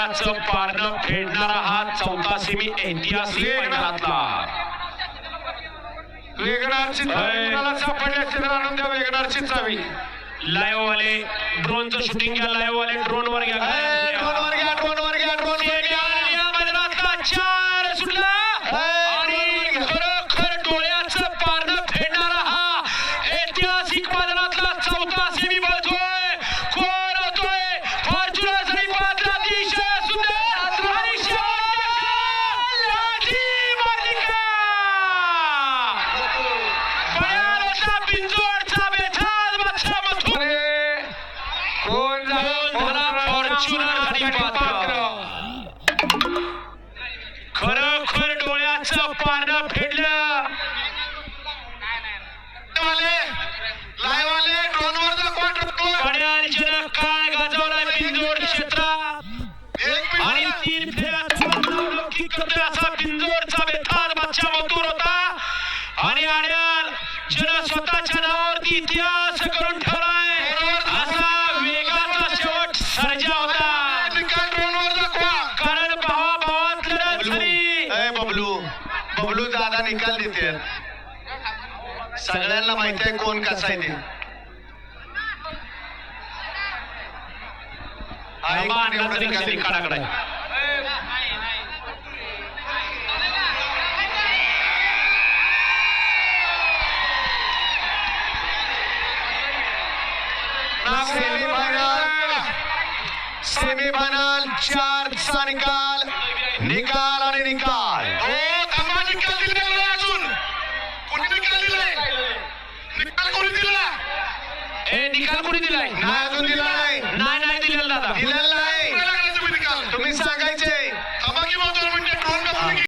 डोळ्याचं पारणं फेडणारा हा चौथा सेमी ऐतिहासिक मैदानातला वेगणारची चावी कुणाला सापडली असते तर आणून द्या चावी. लाईव्ह वाले ड्रोनचं शूटिंग घ्या लाईव्ह वाले ड्रोन वर घ्या. ए, ड्रोनवर घ्या ड्रोनवर घ्या ड्रोनवर सेमी घ्या. मैदानातला चार सुटला. आणि खरोखर डोळ्याचं पारणं फेडणारा हा ऐतिहासिक मैदानातला चौथा सेमी फॉर्च्युनर पात्र? खरोखर डोळ्याचं पारणं फेडलं. वाले लाईव्ह वाले ड्रोनवर? दाखवा ड्रोनवर कड्याळीच्या काय गाजवलाय बिंजोड क्षेत्रात आणि तीन फेऱ्या लौकिक असा होता. आणि आड्याल स्वतःच्या नावावरती इतिहास करून ठेवलाय बबलू बबलू दादा निकाल देते सगळ्यांना माहिती आहे कोण कसा आहे ते. सेमीफायनल सेमीफायनल चार चा निकाल. निकाल आणि निकाल हो थांबा निकाल दिलेला नाही अजून कोणी निकाल दिलाय निकाल कोणी दिला ए निकाल कोणी दिलाय? नाही अजून दिला नाही. दिलेला दादा. दिलेला नाही. तुम्ही सांगा.